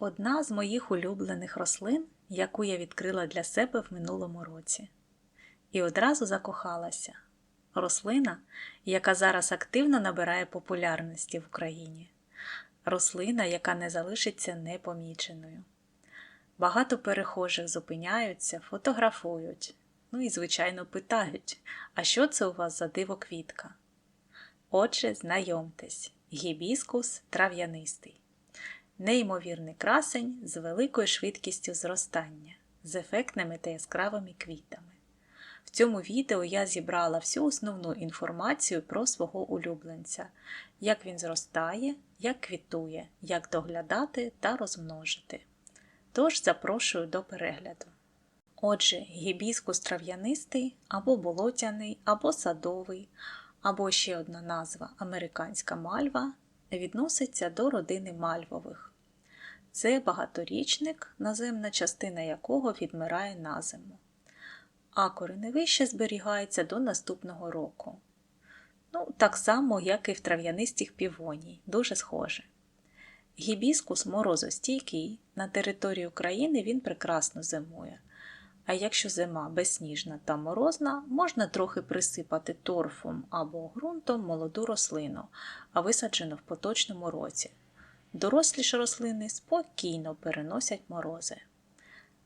Одна з моїх улюблених рослин, яку я відкрила для себе в минулому році. І одразу закохалася. Рослина, яка зараз активно набирає популярності в Україні. Рослина, яка не залишиться непоміченою. Багато перехожих зупиняються, фотографують, ну і, звичайно, питають, а що це у вас за дивоквітка? Отже, знайомтесь, гібіскус трав'янистий. Неймовірний красень з великою швидкістю зростання, з ефектними та яскравими квітами. В цьому відео я зібрала всю основну інформацію про свого улюбленця, як він зростає, як квітує, як доглядати та розмножити. Тож запрошую до перегляду. Отже, гібіскус трав'янистий або болотяний, або садовий, або ще одна назва американська мальва відноситься до родини мальвових. Це багаторічник, наземна частина якого відмирає на зиму. А кореневище зберігається до наступного року. Ну, так само, як і в трав'янистих півоній, дуже схоже. Гібіскус морозостійкий, на території України він прекрасно зимує. А якщо зима безсніжна та морозна, можна трохи присипати торфом або ґрунтом молоду рослину, а висаджену в поточному році. Дорослі ж рослини спокійно переносять морози.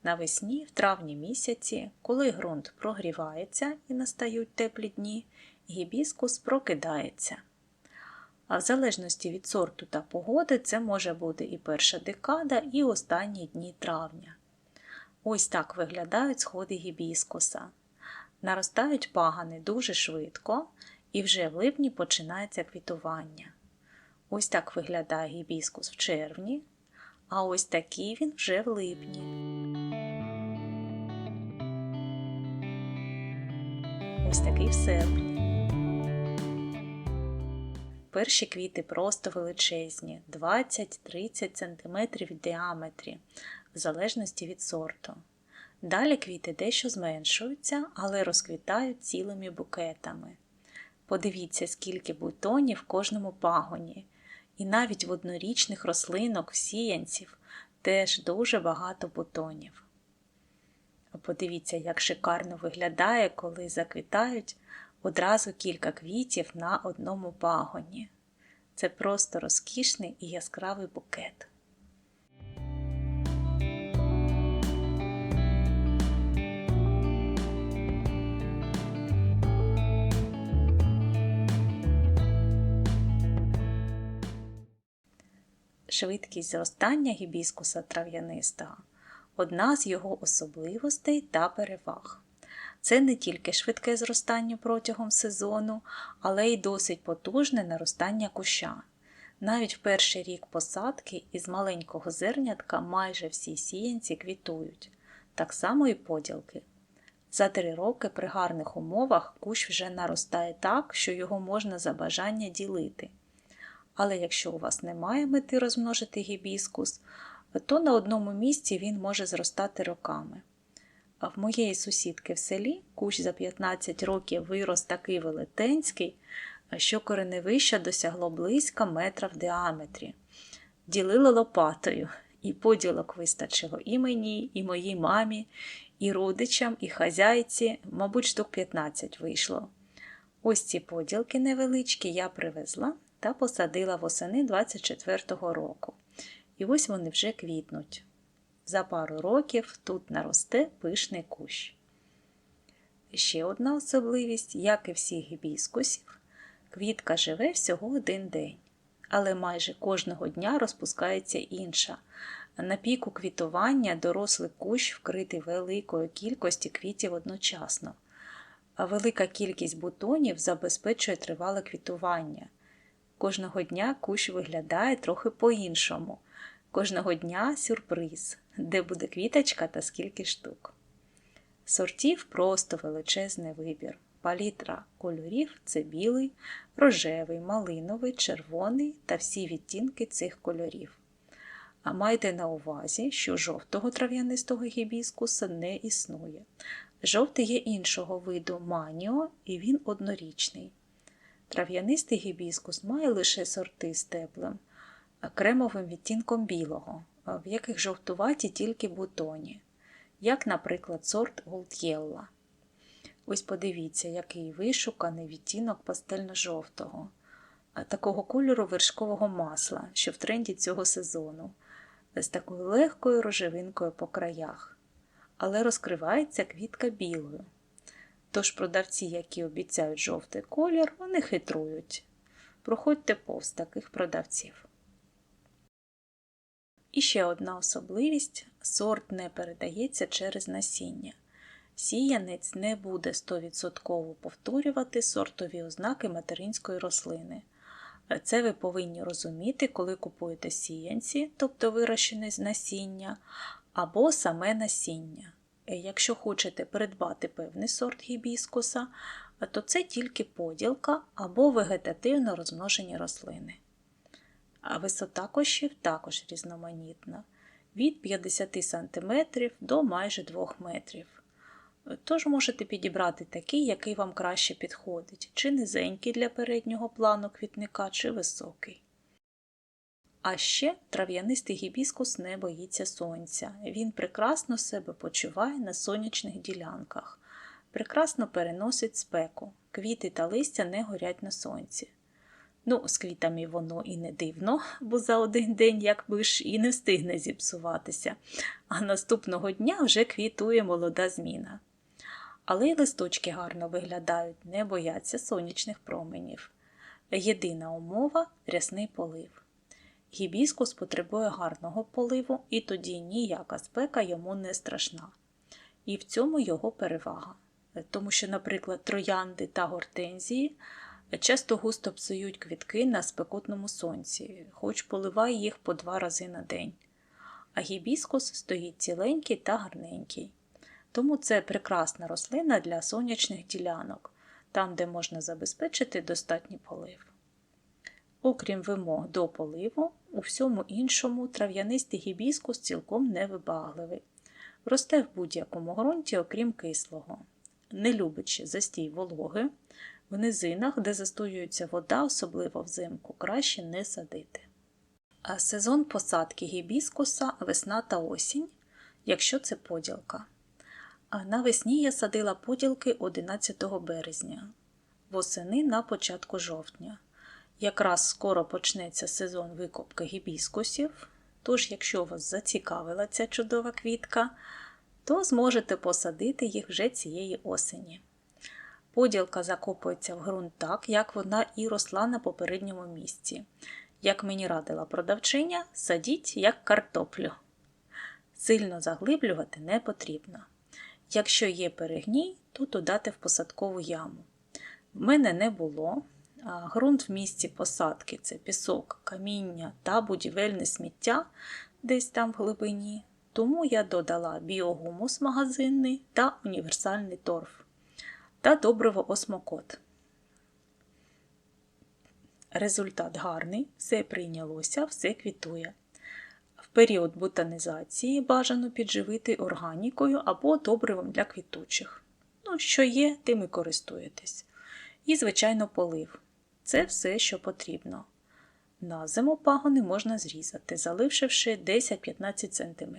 Навесні, в травні місяці, коли ґрунт прогрівається і настають теплі дні, гібіскус прокидається. А в залежності від сорту та погоди, це може бути і перша декада, і останні дні травня. Ось так виглядають сходи гібіскуса. Наростають пагани дуже швидко, і вже в липні починається квітування. Ось так виглядає гібіскус в червні, а ось такий він вже в липні. Ось такий в серпні. Перші квіти просто величезні 20-30 см в діаметрі, в залежності від сорту. Далі квіти дещо зменшуються, але розквітають цілими букетами. Подивіться, скільки бутонів в кожному пагоні. І навіть в однорічних рослинок сіянців теж дуже багато бутонів. Подивіться, як шикарно виглядає, коли заквітають одразу кілька квітів на одному пагоні. Це просто розкішний і яскравий букет. Швидкість зростання гібіскуса трав'янистого одна з його особливостей та переваг. Це не тільки швидке зростання протягом сезону, але й досить потужне наростання куща. Навіть в перший рік посадки із маленького зернятка майже всі сіянці квітують, так само і поділки. За три роки при гарних умовах кущ вже наростає так, що його можна за бажання ділити. Але якщо у вас немає мети розмножити гібіскус, то на одному місці він може зростати роками. В моєї сусідки в селі кущ за 15 років вирос такий велетенський, що кореневище досягло близько метра в діаметрі. Ділили лопатою, і поділок вистачило і мені, і моїй мамі, і родичам, і хазяйці, мабуть, штук 15 вийшло. Ось ці поділки невеличкі я привезла та посадила восени 24-го року. І ось вони вже квітнуть. За пару років тут наросте пишний кущ. Ще одна особливість, як і всіх гібіскусів, квітка живе всього один день, але майже кожного дня розпускається інша. На піку квітування дорослий кущ вкритий великою кількістю квітів одночасно, велика кількість бутонів забезпечує тривале квітування. Кожного дня кущ виглядає трохи по-іншому. Кожного дня сюрприз, де буде квіточка та скільки штук. Сортів просто величезний вибір. Палітра кольорів це білий, рожевий, малиновий, червоний та всі відтінки цих кольорів. А майте на увазі, що жовтого трав'янистого гібіскуса не існує. Жовтий є іншого виду маніо, і він однорічний. Трав'янистий гібіскус має лише сорти з теплим, кремовим відтінком білого, в яких жовтуваті тільки бутоні, як, наприклад, сорт Yellow. Ось подивіться, який вишуканий відтінок пастельно-жовтого, такого кольору вершкового масла, що в тренді цього сезону, з такою легкою рожевинкою по краях. Але розкривається квітка білою. Тож продавці, які обіцяють жовтий колір, вони хитрують. Проходьте повз таких продавців. І ще одна особливість сорт не передається через насіння. Сіянець не буде 100% повторювати сортові ознаки материнської рослини. Це ви повинні розуміти, коли купуєте сіянці, тобто вирощене з насіння, або саме насіння. Якщо хочете придбати певний сорт гібіскуса, то це тільки поділка або вегетативно розмножені рослини. А висота кощів також різноманітна від 50 см до майже 2 метрів. Тож можете підібрати такий, який вам краще підходить, чи низенький для переднього плану квітника, чи високий. А ще трав'янистий гібіскус не боїться сонця. Він прекрасно себе почуває на сонячних ділянках, прекрасно переносить спеку, квіти та листя не горять на сонці. Ну, з квітами воно і не дивно, бо за один день, якби ж, і не встигне зіпсуватися, а наступного дня вже квітує молода зміна. Але й листочки гарно виглядають, не бояться сонячних променів. Єдина умова рясний полив. Гібіскус потребує гарного поливу, і тоді ніяка спека йому не страшна. І в цьому його перевага. Тому що, наприклад, троянди та гортензії часто густо псують квітки на спекотному сонці, хоч поливай їх по два рази на день. А гібіскус стоїть ціленький та гарненький. Тому це прекрасна рослина для сонячних ділянок, там, де можна забезпечити достатній полив. Окрім вимог до поливу, у всьому іншому трав'янистий гібіскус цілком невибагливий. Росте в будь-якому ґрунті, окрім кислого, не любячи застій вологи, в низинах, де застоюється вода, особливо взимку, краще не садити. А сезон посадки гібіскуса весна та осінь, якщо це поділка. А навесні я садила поділки 11 березня, восени на початку жовтня. Якраз скоро почнеться сезон викопки гібіскусів, тож, якщо вас зацікавила ця чудова квітка, то зможете посадити їх вже цієї осені. Поділка закопується в ґрунт так, як вона і росла на попередньому місці. Як мені радила продавчиня, садіть як картоплю. Сильно заглиблювати не потрібно. Якщо є перегній, то додати в посадкову яму. В мене не було. Грунт в місці посадки це пісок, каміння та будівельне сміття десь там в глибині. Тому я додала біогумус магазинний та універсальний торф та добриво осмокот. Результат гарний, все прийнялося, все квітує. В період бутанізації бажано підживити органікою або добривом для квітучих. Ну, що є, тим і користуєтесь. І, звичайно, полив. Це все, що потрібно. На зиму пагони можна зрізати, залившивши 10-15 см.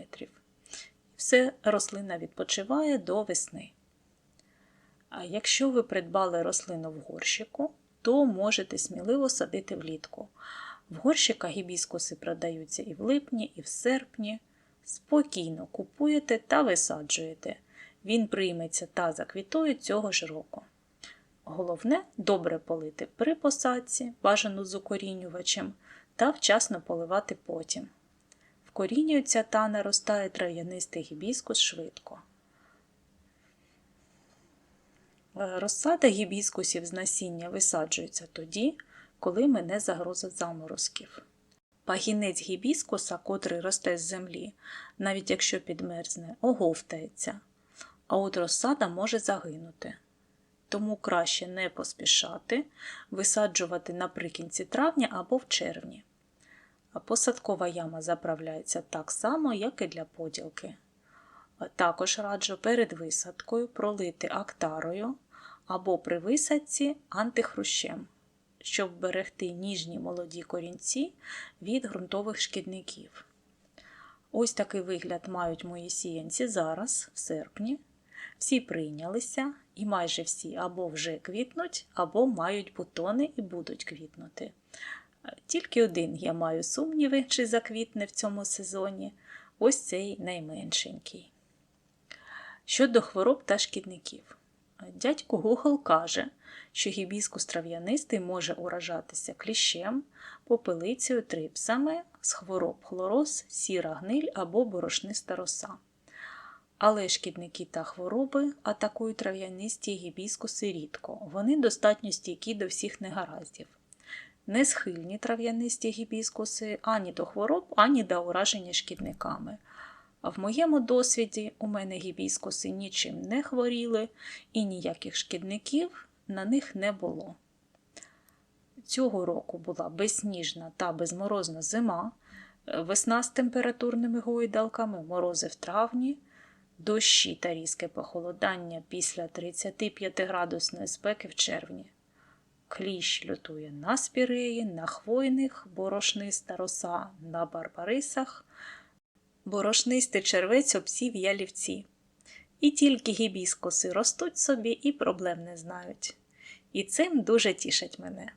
Все рослина відпочиває до весни. А якщо ви придбали рослину в горщику, то можете сміливо садити влітку. В горщиках гібіскуси продаються і в липні, і в серпні. Спокійно купуєте та висаджуєте. Він прийметься та заквітує цього ж року. Головне добре полити при посадці, бажану з укорінювачем, та вчасно поливати потім. Вкорінюється та наростає трав'янистий гібіскус швидко. Е, розсада гібіскусів з насіння висаджується тоді, коли мене загроза заморозків. Пагінець гібіскуса, котрий росте з землі, навіть якщо підмерзне, оговтається, а от розсада може загинути. Тому краще не поспішати, висаджувати наприкінці травня або в червні. А посадкова яма заправляється так само, як і для поділки. Також раджу перед висадкою пролити актарою або при висадці антихрущем, щоб берегти ніжні молоді корінці від ґрунтових шкідників. Ось такий вигляд мають мої сіянці зараз, в серпні. Всі прийнялися, і майже всі або вже квітнуть, або мають бутони і будуть квітнути. Тільки один я маю сумніви, чи заквітне в цьому сезоні. Ось цей найменшенький. Щодо хвороб та шкідників. Дядько Гугл каже, що гібіскус трав'янистий може уражатися кліщем, попелицею, трипсами, з хвороб хлороз, сіра гниль або борошниста роса. Але шкідники та хвороби атакують трав'янисті гібіскуси рідко, вони достатньо стійкі до всіх негараздів. Не схильні трав'янисті гібіскуси ані до хвороб, ані до ураження шкідниками. А в моєму досвіді у мене гібіскуси нічим не хворіли і ніяких шкідників на них не було. Цього року була безсніжна та безморозна зима, весна з температурними гойдалками, морози в травні, дощі та різке похолодання після 35 градусної спеки в червні. Кліщ лютує на спіреї, на хвойних, борошниста роса на барбарисах, борошнистий червець обсів ялівці. І тільки гібіскуси ростуть собі і проблем не знають. І цим дуже тішить мене.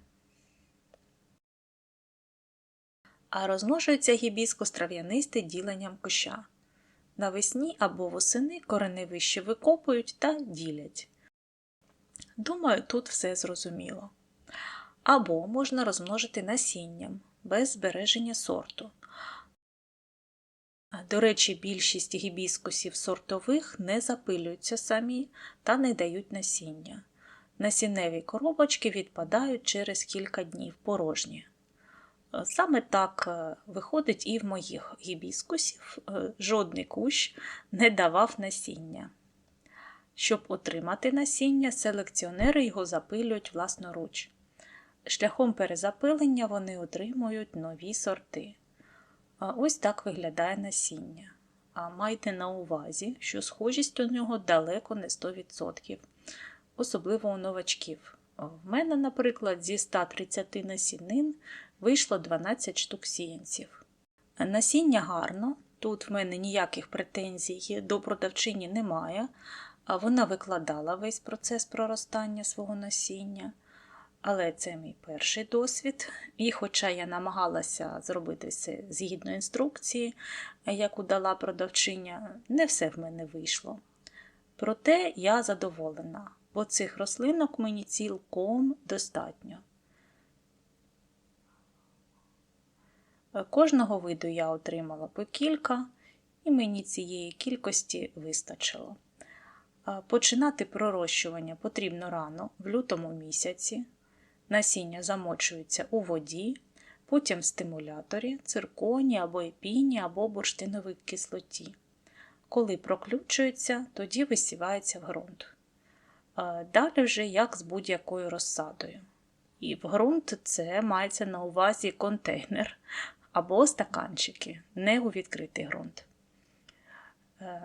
А розмножується гібіскус трав'янистий діленням куща. Навесні або восени кореневище викопують та ділять. Думаю, тут все зрозуміло. Або можна розмножити насінням без збереження сорту. До речі, більшість гібіскусів сортових не запилюються самі та не дають насіння. Насінневі коробочки відпадають через кілька днів порожні. Саме так е, виходить і в моїх гібіскусів е, жодний кущ не давав насіння. Щоб отримати насіння, селекціонери його запилюють власноруч. Шляхом перезапилення вони отримують нові сорти. Ось так виглядає насіння. А майте на увазі, що схожість у нього далеко не 100%, особливо у новачків. В мене, наприклад, зі 130 насінин вийшло 12 штук сіянців. Насіння гарно, тут в мене ніяких претензій до продавчині немає, вона викладала весь процес проростання свого насіння. Але це мій перший досвід, і хоча я намагалася зробити все згідно інструкції, яку дала продавчиня, не все в мене вийшло. Проте я задоволена, бо цих рослинок мені цілком достатньо. Кожного виду я отримала по кілька, і мені цієї кількості вистачило. Починати пророщування потрібно рано, в лютому місяці. Насіння замочується у воді, потім в стимуляторі, цирконі або епіні, або бурштиновій кислоті. Коли проключується, тоді висівається в ґрунт. Далі вже як з будь-якою розсадою. І в ґрунт це мається на увазі контейнер або стаканчики, не у відкритий ґрунт. Е,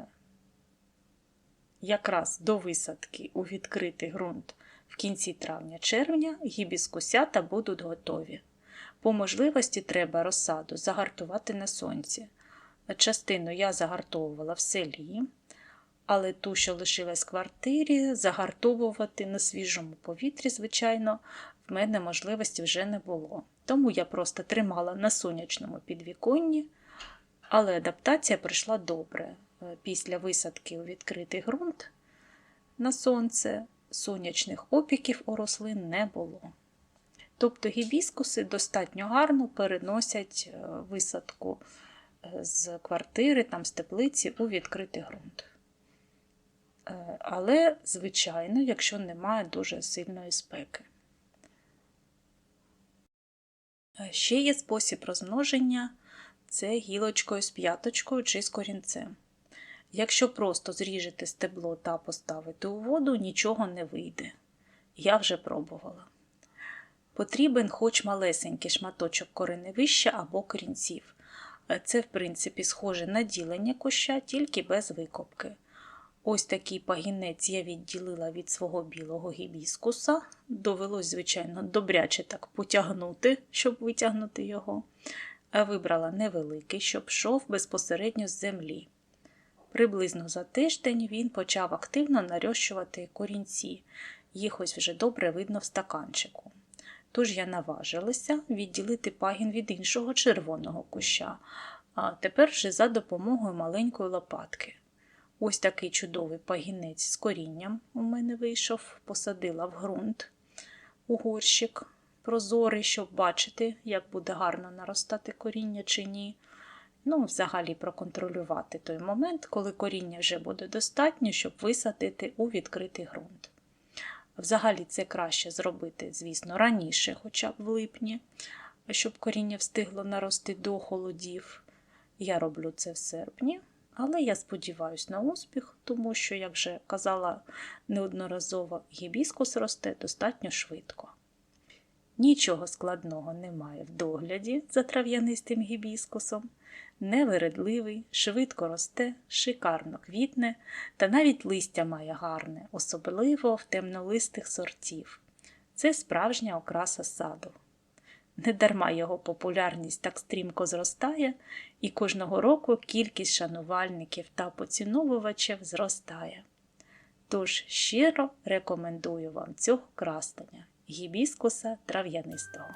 якраз до висадки у відкритий ґрунт в кінці травня-червня гібіскусята будуть готові. По можливості треба розсаду загартувати на сонці. Частину я загартовувала в селі, але ту, що лишилась в квартирі, загартовувати на свіжому повітрі, звичайно, в мене можливості вже не було. Тому я просто тримала на сонячному підвіконні, але адаптація прийшла добре. Після висадки у відкритий ґрунт на сонце сонячних опіків у рослин не було. Тобто гібіскуси достатньо гарно переносять е, висадку е, з квартири, там, з теплиці у відкритий ґрунт. Е, але, звичайно, якщо немає дуже сильної спеки. Ще є спосіб розмноження це гілочкою з п'яточкою чи з корінцем. Якщо просто зріжете стебло та поставити у воду, нічого не вийде. Я вже пробувала. Потрібен хоч малесенький шматочок кореневища або корінців. Це, в принципі, схоже на ділення куща, тільки без викопки. Ось такий пагінець я відділила від свого білого гібіскуса. Довелось, звичайно, добряче так потягнути, щоб витягнути його. вибрала невеликий, щоб йшов безпосередньо з землі. Приблизно за тиждень він почав активно нарощувати корінці, їх ось вже добре видно в стаканчику. Тож я наважилася відділити пагін від іншого червоного куща, а тепер вже за допомогою маленької лопатки. Ось такий чудовий пагінець з корінням у мене вийшов, посадила в ґрунт у горщик прозорий, щоб бачити, як буде гарно наростати коріння чи ні. Ну, взагалі проконтролювати той момент, коли коріння вже буде достатньо, щоб висадити у відкритий ґрунт. Взагалі це краще зробити, звісно, раніше, хоча б в липні, щоб коріння встигло нарости до холодів. Я роблю це в серпні, але я сподіваюся на успіх, тому що, як вже казала неодноразово, гібіскус росте достатньо швидко. Нічого складного немає в догляді за трав'янистим гібіскусом, невередливий, швидко росте, шикарно квітне та навіть листя має гарне, особливо в темнолистих сортів. Це справжня окраса саду. Недарма його популярність так стрімко зростає, і кожного року кількість шанувальників та поціновувачів зростає. Тож щиро рекомендую вам цього красення гібіскуса трав'янистого.